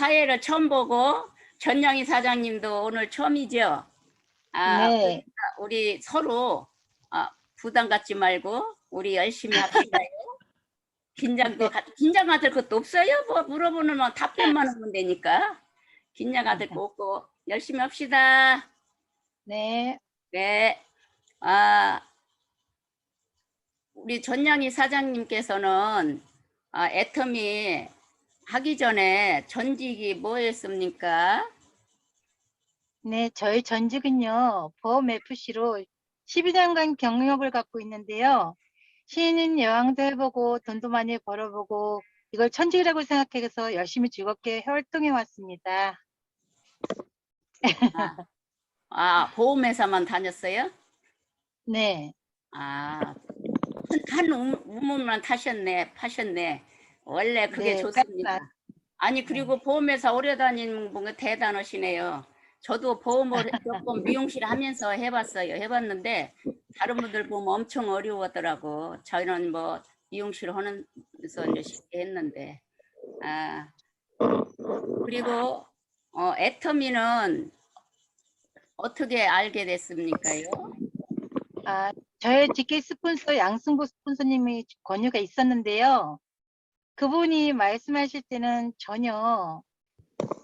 사회를 처음 보고 전영희 사장님도 오늘 처음이죠. 아, 네. 우리 서로 아, 부담 갖지 말고 우리 열심히 합시다요. 긴장도 가- 긴장할 것도 없어요. 뭐 물어보는 뭐 답변만 하면 되니까 긴장할 거 없고 열심히 합시다. 네. 네. 아, 우리 전양희 사장님께서는 아, 애터미 하기 전에 전직이 뭐였습니까? 네, 저희 전직은요, 보험 FC로 12년간 경력을 갖고 있는데요. 신인 여행도 해보고 돈도 많이 벌어보고 이걸 천직이라고 생각해서 열심히 즐겁게 활동해 왔습니다. 아, 보험회사만 다녔어요? 네, 아, 한 우- 우물만 타셨네, 파셨네. 원래 그게 네, 좋습니다. 깔끔한. 아니 그리고 보험회사 오래 다니는 분 대단하시네요. 저도 보험을 조금 미용실 하면서 해봤어요. 해봤는데 다른 분들 보면 엄청 어려웠더라고. 저희는 뭐 미용실 하면서 이제 쉽게 했는데. 아 그리고 어, 애터미는 어떻게 알게 됐습니까요? 아, 저의 직계 스폰서 양승보 스폰서님이 권유가 있었는데요. 그분이 말씀하실 때는 전혀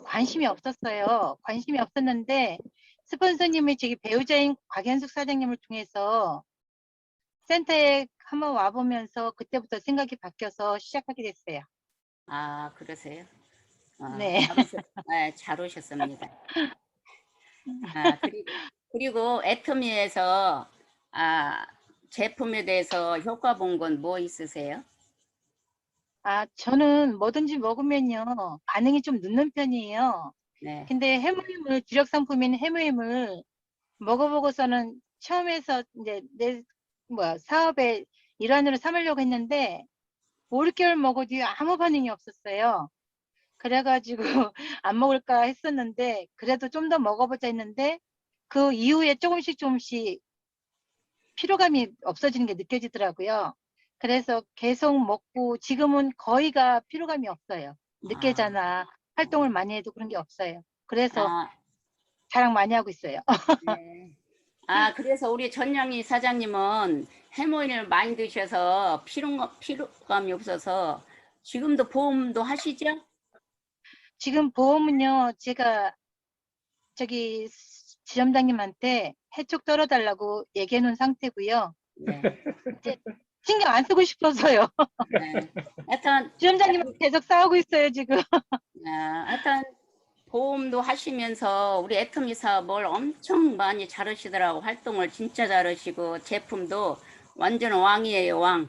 관심이 없었어요. 관심이 없었는데 스폰서님이 저기 배우자인 곽현숙 사장님을 통해서 센터에 한번 와보면서 그때부터 생각이 바뀌어서 시작하게 됐어요. 아 그러세요? 아, 네. 잘, 오셨, 네, 잘 오셨습니다. 아, 그리고, 그리고 애터미에서 아, 제품에 대해서 효과 본 건 뭐 있으세요? 아, 저는 뭐든지 먹으면요 반응이 좀 늦는 편이에요. 네. 근데 해무임을 주력 상품인 해무임을 먹어보고서는 처음에서 이제 내 뭐야 사업의 일환으로 삼으려고 했는데 5, 6개월 먹어 뒤에 아무 반응이 없었어요. 그래가지고 안 먹을까 했었는데 그래도 좀 더 먹어보자 했는데 그 이후에 조금씩 조금씩 피로감이 없어지는 게 느껴지더라고요. 그래서 계속 먹고 지금은 거의가 피로감이 없어요. 늦게 아. 자나 활동을 많이 해도 그런 게 없어요. 그래서 아, 자랑 많이 하고 있어요. 네. 아, 그래서 우리 전영희 사장님은 해모인을 많이 드셔서 피로, 피로감이 없어서 지금도 보험도 하시죠? 지금 보험은요, 제가 저기 지점장님한테 해촉 떨어달라고 얘기해 놓은 상태고요. 네. 신경 안 쓰고 싶어서요. 네. 하여튼 지점장님하고 계속 싸우고 있어요, 지금. 아, 하여튼 보험도 하시면서 우리 애터미 사업을 엄청 많이 잘하시더라고 활동을 진짜 잘하시고 제품도 완전 왕이에요 왕. 아,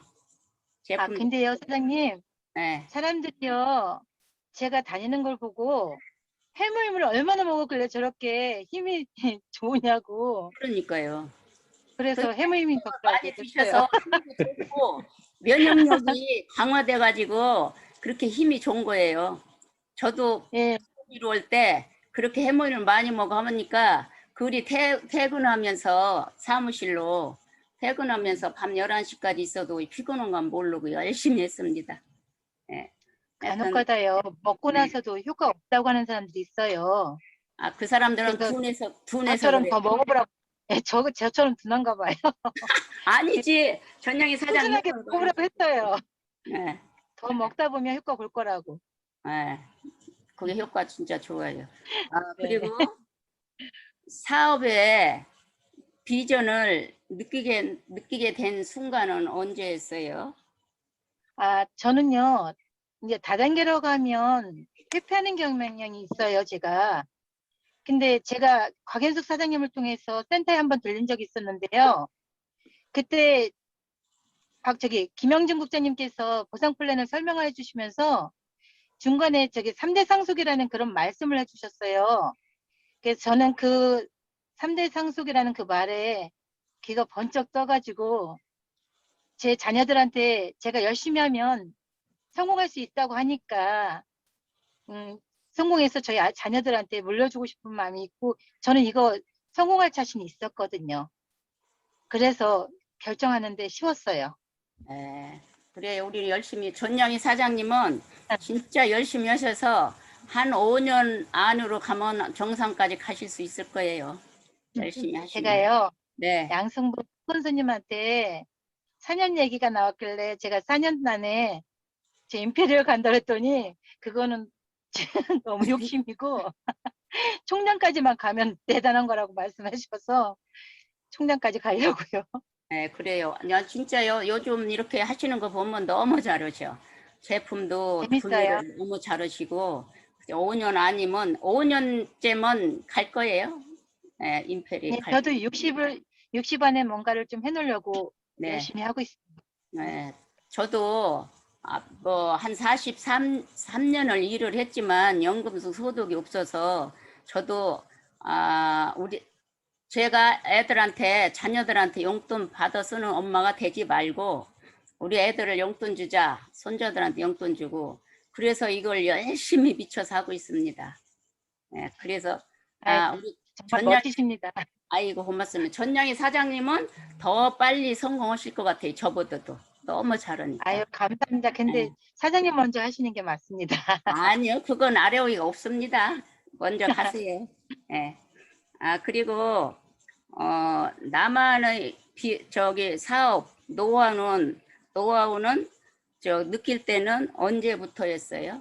제품 근데요, 사장님. 네. 사람들이요, 제가 다니는 걸 보고 해무임을 얼마나 먹었길래 저렇게 힘이 좋으냐고. 그러니까요. 그래서 그 해무임이 많이 덕분에 드셔서 힘이 좋고 면역력이 강화돼가지고 그렇게 힘이 좋은 거예요. 저도 예, 이루올 때 그렇게 해모인을 많이 먹어 하니까 그리 퇴, 퇴근하면서 사무실로 퇴근하면서 밤 11시까지 있어도 피곤한 건 모르고 열심히 했습니다. 예. 약간, 간혹가다요. 먹고 네. 나서도 효과 없다고 하는 사람들이 있어요. 아, 그 사람들은 그래서 둔해서 둔해서 저처럼 그래. 더 먹어보라고. 예, 저, 저처럼 둔한가 봐요. 아니지 전영희 사장님 꾸준하게 먹어보라고 했어요. 예, 더 먹다 보면 효과 볼 거라고. 예. 그게 효과 진짜 좋아요. 아, 네. 그리고 사업의 비전을 느끼게 느끼게 된 순간은 언제였어요? 아, 저는요, 이제 다단계로 가면 회피하는 경향이 있어요, 제가. 근데 제가 곽현숙 사장님을 통해서 센터에 한번 들린 적이 있었는데요. 그때 박 저기 김영준 국장님께서 보상 플랜을 설명해 주시면서 중간에 저기 3대 상속이라는 그런 말씀을 해 주셨어요. 그래서 저는 그 3대 상속이라는 그 말에 귀가 번쩍 떠가지고 제 자녀들한테 제가 열심히 하면 성공할 수 있다고 하니까 음, 성공해서 저희 아- 자녀들한테 물려주고 싶은 마음이 있고 저는 이거 성공할 자신이 있었거든요. 그래서 결정하는데 쉬웠어요. 예. 그래 우리 열심히 전영희 사장님은 진짜 열심히 하셔서 한 5년 안으로 가면 정상까지 가실 수 있을 거예요. 열심히 하시면. 제가요 네. 양승부 선생님한테 4년 얘기가 나왔길래 제가 4년 안에 제 임페리얼 간다 그랬더니 그거는 너무 욕심이고 총장까지만 가면 대단한 거라고 말씀하셔서 총장까지 가려고요. 네, 그래요. 야, 진짜요. 요즘 이렇게 하시는 거 보면 너무 잘하셔. 제품도 재밌어요. 분리를 너무 잘하시고 5년 아니면 5년째면 갈 거예요. 네, 임페리 네, 갈 저도 60을 60 안에 뭔가를 좀 해놓으려고 네. 열심히 하고 있습니다. 네, 저도 아, 뭐한 43, 3년을 일을 했지만 연금 소득이 없어서 저도 아 우리 제가 애들한테 자녀들한테 용돈 받아 쓰는 엄마가 되지 말고 우리 애들을 용돈 주자 손자들한테 용돈 주고 그래서 이걸 열심히 미쳐서 하고 있습니다. 네, 그래서 아, 우리 전략- 멋지십니다. 아이고 고맙습니다. 전양희 사장님은 더 빨리 성공하실 것 같아요. 저보다도 너무 잘하니까. 아유 감사합니다. 근데 네. 사장님 먼저 하시는 게 맞습니다. 아니요, 그건 아래오이가 없습니다. 먼저 가세요. 예. 아 그리고 어 나만의 비, 저기 사업 노하우는 노하우는 저 느낄 때는 언제부터였어요?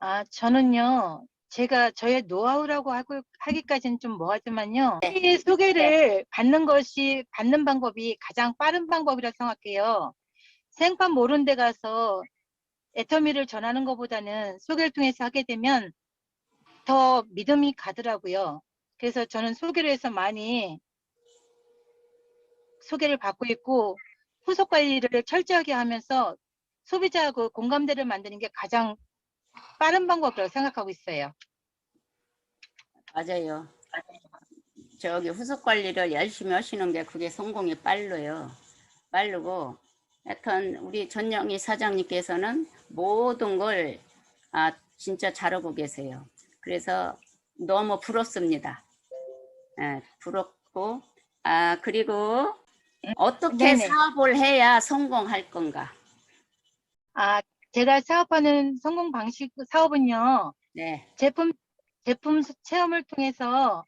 아, 저는요, 제가 저의 노하우라고 하고, 하기까지는 좀 뭐하지만요, 이 소개를 받는 것이, 받는 방법이 가장 빠른 방법이라 생각해요. 생판 모르는 데 가서 애터미를 전하는 것보다는 소개를 통해서 하게 되면 더 믿음이 가더라고요. 그래서 저는 소개를 해서 많이 소개를 받고 있고, 후속 관리를 철저하게 하면서 소비자하고 공감대를 만드는 게 가장 빠른 방법이라고 생각하고 있어요. 맞아요. 저기 후속 관리를 열심히 하시는 게 그게 성공이 빨라요. 빠르고 하여튼 우리 전영희 사장님께서는 모든 걸 아, 진짜 잘하고 계세요. 그래서 너무 부럽습니다. 예, 부럽고 아 그리고 어떻게 네네. 사업을 해야 성공할 건가? 아, 제가 사업하는 성공 방식 사업은요, 네, 제품, 제품 수- 체험을 통해서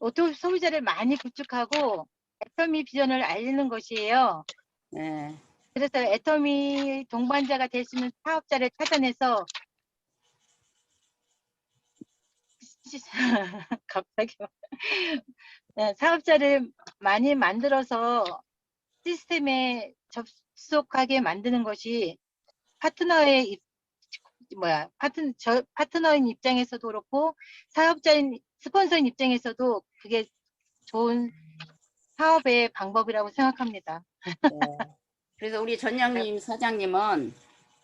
오토 소비자를 많이 구축하고 애터미 비전을 알리는 것이에요. 네, 그래서 애터미 동반자가 될 수 있는 사업자를 찾아내서 갑자기요. 네, 사업자를 많이 만들어서 시스템에 접속하게 만드는 것이 파트너의 입, 뭐야 파트 저 파트너인 입장에서도 그렇고 사업자인 스폰서인 입장에서도 그게 좋은 사업의 방법이라고 생각합니다. 네. 그래서 우리 전영님 사장님은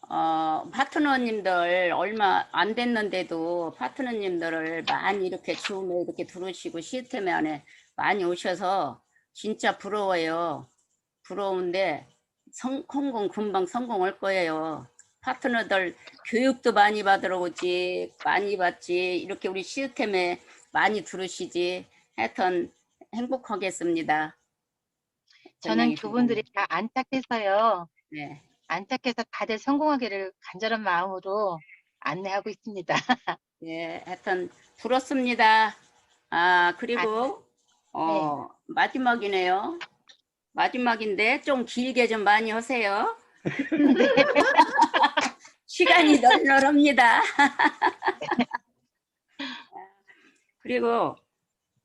어, 파트너님들 얼마 안 됐는데도 파트너님들을 많이 이렇게 줌에 이렇게 들으시고 시스템 안에 많이 오셔서 진짜 부러워요. 부러운데 성, 성공 금방 성공할 거예요. 파트너들 교육도 많이 받으러 오지 많이 받지 이렇게 우리 시스템에 많이 들으시지 하여튼 행복하겠습니다. 저는 그분들이 다 안착해서요. 사장님. 네. 안착해서 다들 성공하기를 간절한 마음으로 안내하고 있습니다. 예, 하여튼 부럽습니다. 아, 그리고 어, 마지막이네요. 마지막인데 좀 길게 좀 많이 하세요. 시간이 널널합니다. 그리고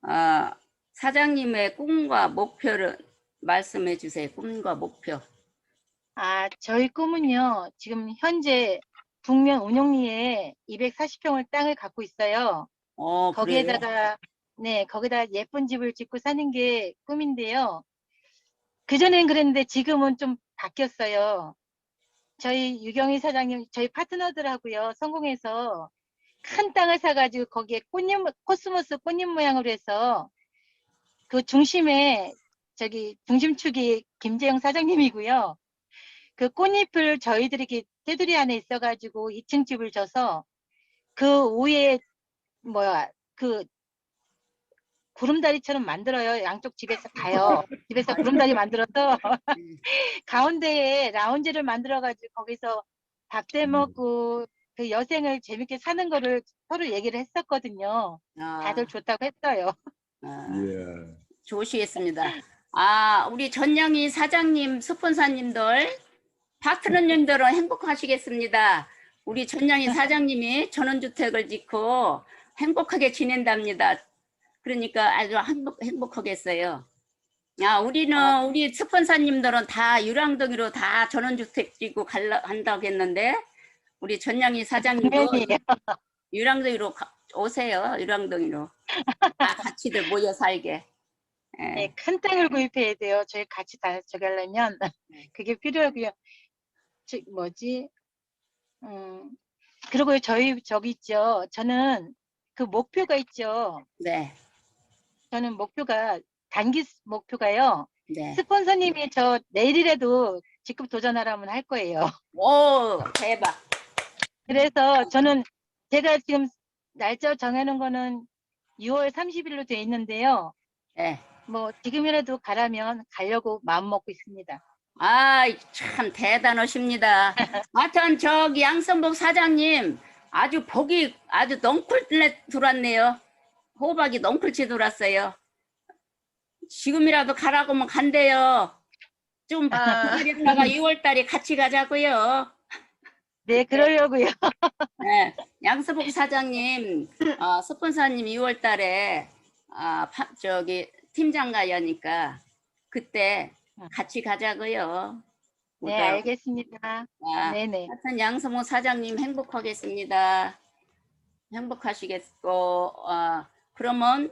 어, 사장님의 꿈과 목표를 말씀해 주세요. 꿈과 목표. 아, 저희 꿈은요. 지금 현재 북면 운용리에 240평을 땅을 갖고 있어요. 어? 거기에다가 네, 거기다 예쁜 집을 짓고 사는 게 꿈인데요. 그전엔 그랬는데 지금은 좀 바뀌었어요. 저희 유경희 사장님, 저희 파트너들하고요, 성공해서 큰 땅을 사가지고 거기에 꽃잎, 코스모스 꽃잎 모양으로 해서 그 중심에 저기 중심축이 김재영 사장님이고요. 그 꽃잎을 저희들이 테두리 안에 있어가지고 2층 집을 져서 그 위에 뭐야 그 구름다리처럼 만들어요. 양쪽 집에서 가요. 집에서 구름다리 만들어서 가운데에 라운지를 만들어가지고 거기서 밥대 먹고 그 여생을 재밌게 사는 거를 서로 얘기를 했었거든요. 아, 다들 좋다고 했어요. 아, 예. 좋으시겠습니다. 아, 우리 전영희 사장님, 스폰사님들, 파트너님들은 행복하시겠습니다. 우리 전영희 사장님이 전원주택을 짓고 행복하게 지낸답니다. 그러니까 아주 행복, 행복하겠어요. 야, 우리는, 우리 스폰사님들은 다 유랑동이로 다 전원주택 짓고 갈라, 한다고 했는데, 우리 전영희 사장님도 당연히요. 유랑동이로 가- 오세요. 유랑동이로. 다 같이들 모여 살게. 예. 네, 큰 땅을 구입해야 돼요. 저희 같이 다 저기 하려면 네. 그게 필요하고요. 저, 뭐지? 음, 그리고 저희 저기 있죠. 저는 그 목표가 있죠. 네, 저는 목표가 단기 스- 목표가요. 네. 스폰서님이 저 내일이라도 직급 도전하라면 할 거예요. 오, 대박. 그래서 저는 제가 지금 날짜 정해놓은 거는 6월 30일로 돼 있는데요. 네. 뭐 지금이라도 가라면 가려고 마음 먹고 있습니다. 아, 참 대단하십니다. 하여튼 저기 양선복 사장님 아주 복이 아주 넝쿨 들어왔네요. 호박이 넝쿨치 들어왔어요. 지금이라도 가라고 하면 간대요. 좀 아. 기다렸다가 6월 달에 같이 가자고요. 네, 그러려고요. 네, 양수복 사장님, 어, 스폰서님 2월 달에 아, 파- 저기 팀장 가야니까 그때 같이 가자고요. 네, 오더라고. 알겠습니다. 아, 네네. 하여튼 양수모 사장님 행복하겠습니다. 행복하시겠고, 어, 그러면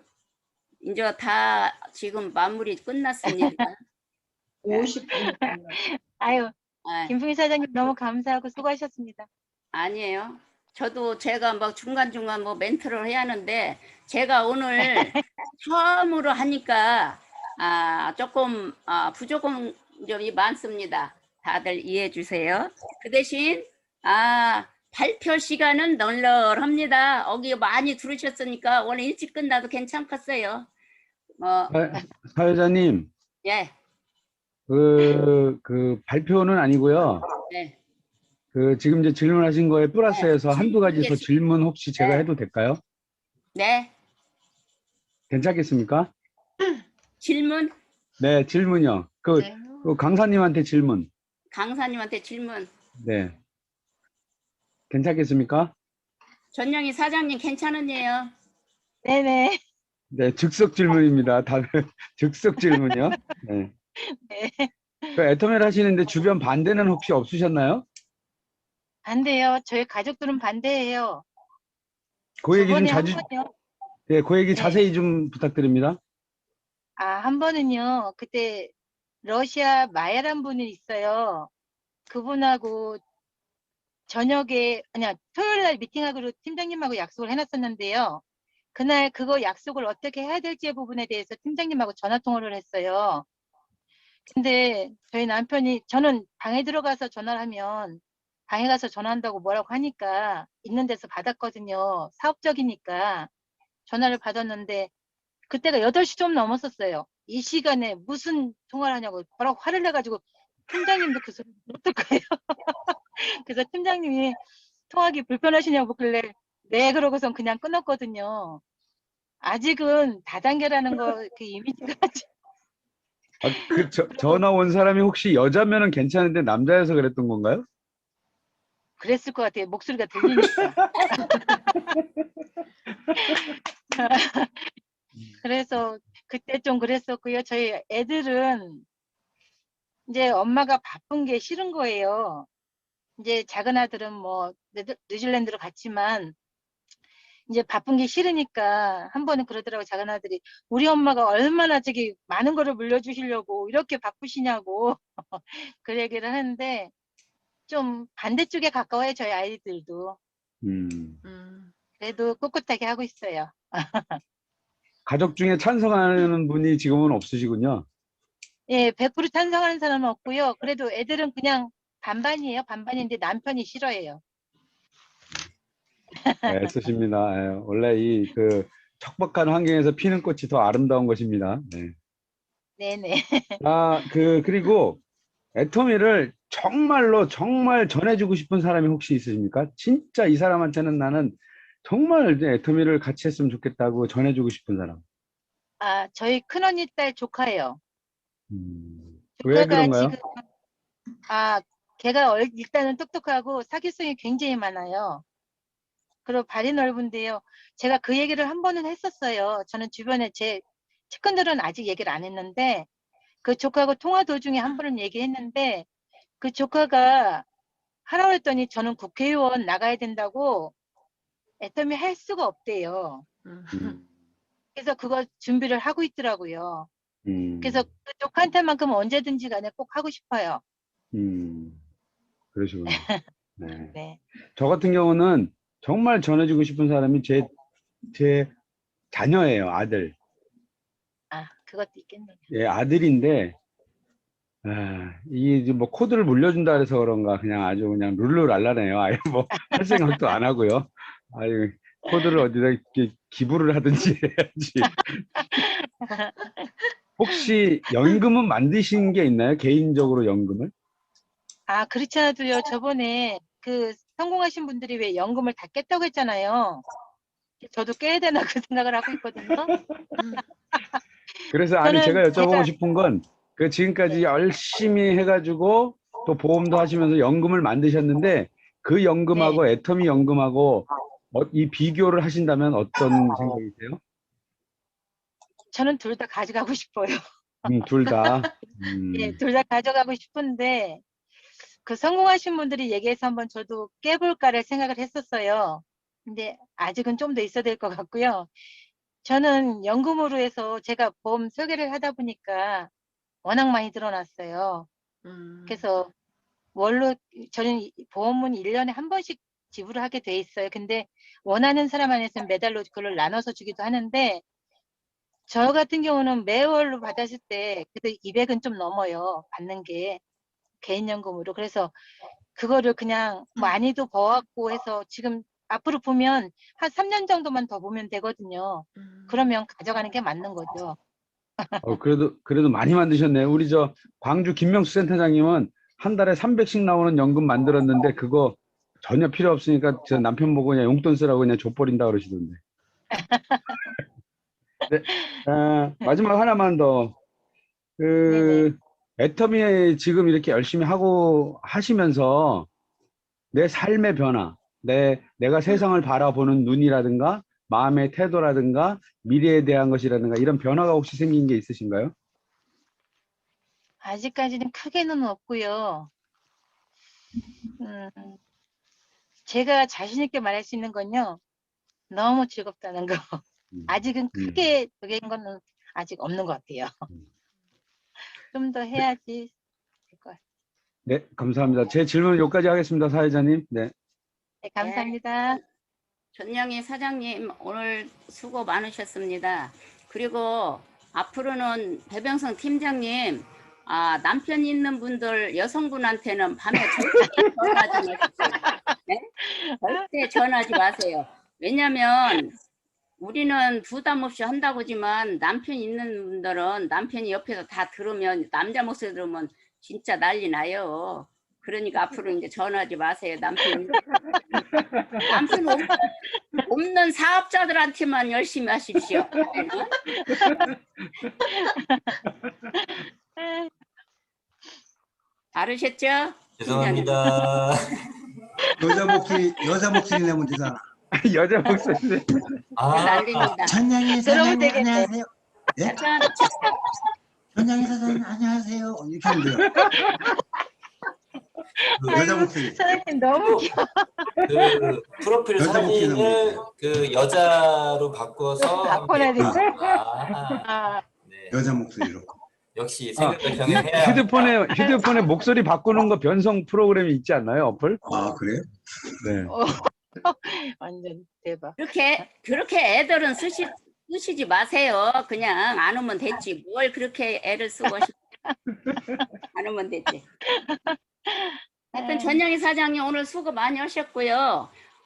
이제 다 지금 마무리 끝났습니다. 50분. 아유, 아, 김풍희 사장님 너무 감사하고 수고하셨습니다. 아니에요. 저도 제가 막 중간중간 뭐 멘트를 해야 하는데 제가 오늘 처음으로 하니까 아, 조금 아, 부족한 점이 많습니다. 다들 이해해 주세요. 그 대신 아, 발표 시간은 널널합니다. 여기 많이 들으셨으니까 오늘 일찍 끝나도 괜찮겠어요. 뭐, 사- 사회자님, 예, 그, 그 발표는 아니고요. 네. 그 지금 이제 질문하신 거에 플러스해서 네, 한두 가지 더 질문하겠습니다. 질문 혹시 제가 네. 해도 될까요? 네. 괜찮겠습니까? 질문, 네, 질문요. 그, 네. 그 강사님한테 질문. 강사님한테 질문. 네. 괜찮겠습니까? 전영희 사장님 괜찮으세요? 네네. 네, 즉석 질문입니다. 다들 즉석 질문이요. 네. 네. 그 애터멜 하시는데 주변 반대는 혹시 없으셨나요? 반대요. 저희 가족들은 반대해요. 그 얘기 좀 저번에 자주, 한 번요. 네, 그 얘기 네. 자세히 좀 부탁드립니다. 아, 한 번은요. 그때 러시아 마야란 분이 있어요. 그분하고 저녁에 아니야 토요일 날 미팅하기로 팀장님하고 약속을 해놨었는데요. 그날 그거 약속을 어떻게 해야 될지 부분에 대해서 팀장님하고 전화 통화를 했어요. 근데 저희 남편이 저는 방에 들어가서 전화를 하면 방에 가서 전화한다고 뭐라고 하니까 있는 데서 받았거든요. 사업적이니까 전화를 받았는데 그때가 8시 좀 넘었었어요. 이 시간에 무슨 통화를 하냐고 뭐라고 화를 내가지고 팀장님도 그 소리 못들 거예요. 그래서 팀장님이 통화기 불편하시냐고 묻길래 네 그러고선 그냥 끊었거든요. 아직은 다단계라는 거 그 이미지가 아직- 아, 그 저- 전화 온 사람이 혹시 여자면은 괜찮은데 남자여서 그랬던 건가요? 그랬을 것 같아요. 목소리가 들리니까. 그래서 그때 좀 그랬었고요. 저희 애들은 이제 엄마가 바쁜 게 싫은 거예요. 이제 작은 아들은 뭐 뉴질랜드로 갔지만 이제 바쁜 게 싫으니까 한 번은 그러더라고 작은 아들이 우리 엄마가 얼마나 저기 많은 거를 물려주시려고 이렇게 바쁘시냐고 그 얘기를 하는데 좀 반대쪽에 가까워요 저희 아이들도 음. 음. 그래도 꿋꿋하게 하고 있어요. 가족 중에 찬성하는 분이 지금은 없으시군요. 예, 100% 찬성하는 사람은 없고요. 그래도 애들은 그냥 반반이에요. 반반인데 남편이 싫어해요. 네, 애쓰십니다. 예, 원래 이 그 척박한 환경에서 피는 꽃이 더 아름다운 것입니다. 네. 네네. 아, 그 그리고 애터미를 정말로 정말 전해주고 싶은 사람이 혹시 있으십니까? 진짜 이 사람한테는 나는 정말 애터미를 같이 했으면 좋겠다고 전해주고 싶은 사람. 아, 저희 큰언니 딸 조카예요. 음, 왜 조카가 그런가요? 지금 아, 걔가 얼- 일단은 똑똑하고 사교성이 굉장히 많아요. 그리고 발이 넓은데요. 제가 그 얘기를 한 번은 했었어요. 저는 주변에 제 측근들은 아직 얘기를 안 했는데 그 조카하고 통화 도중에 한 번은 얘기했는데 그 조카가 하라고 했더니 저는 국회의원 나가야 된다고 애터미 할 수가 없대요. 음, 그래서 그거 준비를 하고 있더라고요. 음, 그래서 그 조카한테만큼 언제든지 간에 꼭 하고 싶어요. 음, 그러시구나. 네. 네. 저 같은 경우는 정말 전해주고 싶은 사람이 제, 제 자녀예요, 아들. 아, 그것도 있겠네요. 예, 아들인데, 아, 이게 뭐 코드를 물려준다 그래서 그런가 그냥 아주 그냥 룰루랄라네요. 아예 뭐 할 생각도 안 하고요. 아유, 코드를 어디다 이렇게 기부를 하든지 해야지. 혹시 연금은 만드신 게 있나요? 개인적으로 연금을? 아, 그렇지 않아도요. 저번에 그 성공하신 분들이 왜 연금을 다 깼다고 했잖아요. 저도 깨야 되나 그 생각을 하고 있거든요. 그래서 아니 저는 제가 여쭤보고 제가- 싶은 건 그 지금까지 열심히 해가지고 또 보험도 하시면서 연금을 만드셨는데 그 연금하고 애터미 연금하고 어, 이 비교를 하신다면 어떤 생각이세요? 저는 둘 다 가져가고 싶어요. 음, 둘 다. 음, 예, 둘 다 가져가고 싶은데 그 성공하신 분들이 얘기해서 한번 저도 깨볼까를 생각을 했었어요. 근데 아직은 좀 더 있어야 될 것 같고요. 저는 연금으로 해서 제가 보험 설계를 하다 보니까 워낙 많이 늘어났어요. 그래서 월로 저는 이- 보험은 1년에 한 번씩 지불을 하게 돼 있어요. 근데 원하는 사람 안에서는 매달로 그걸 나눠서 주기도 하는데 저 같은 경우는 매월로 받았을 때 그래도 200은 좀 넘어요. 받는 게 개인연금으로. 그래서 그거를 그냥 많이도 버왔고 해서 지금 앞으로 보면 한 3년 정도만 더 보면 되거든요. 그러면 가져가는 게 맞는 거죠. 어, 그래도 그래도 많이 만드셨네요. 우리 저 광주 김명수 센터장님은 한 달에 300씩 나오는 연금 만들었는데 그거 전혀 필요 없으니까 저 남편 보고 그냥 용돈 쓰라고 그냥 줘버린다 그러시던데. 네, 아, 마지막 하나만 더. 그 애터미 지금 이렇게 열심히 하고 하시면서 내 삶의 변화, 내 내가 세상을 바라보는 눈이라든가 마음의 태도라든가 미래에 대한 것이라든가 이런 변화가 혹시 생긴 게 있으신가요? 아직까지는 크게는 없고요. 음, 제가 자신 있게 말할 수 있는 건요. 너무 즐겁다는 거. 음. 아직은 음. 크게 그게 거는 아직 없는 것 같아요. 음. 좀 더 해야지. 될 것 같아요. 네, 감사합니다. 제 질문 여기까지 하겠습니다, 사회자님. 네. 네, 감사합니다. 전영희 사장님 오늘 수고 많으셨습니다. 그리고 앞으로는 배병성 팀장님 아, 남편 있는 분들 여성분한테는 밤에 절대 전화하지 마십시오. 네? 절대 전화하지 마세요. 왜냐면 우리는 부담 없이 한다고지만 남편 있는 분들은 남편이 옆에서 다 들으면 남자 목소리 들으면 진짜 난리 나요. 그러니까 앞으로 이제 전화하지 마세요. 남편 남편 없는, 없는 사업자들한테만 열심히 하십시오. 알으셨죠? 죄송합니다. 여자 목소리 여자 목소리 내면 되잖아. 여자 목소리. 아. 전양희 그러면 사장님 되겠네. 안녕하세요. 예? 약간 전양희 사장님 안녕하세요. 이렇게 하면 돼요. 그, 여자 아이고, 목소리. 사장님 너무 귀여워. 그 프로필 여자 사진을. 그 여자로 바꿔서 바꿔놔야 함께- 되지. 아, 아, 네. 여자 목소리로. 역시 아, 생각을 이 병행해야 휴대폰에 휴대폰에 목소리 바꾸는 거 변성 프로그램이 있지 않나요, 어플? 아 그래요? 네. 완전 대박. 그렇게 그렇게 애들은 쓰시 쓰시지 마세요. 그냥 안 오면 됐지. 뭘 그렇게 애를 쓰고 싶... 안 오면 됐지. 하여튼 전영희 사장님 오늘 수고 많이 하셨고요.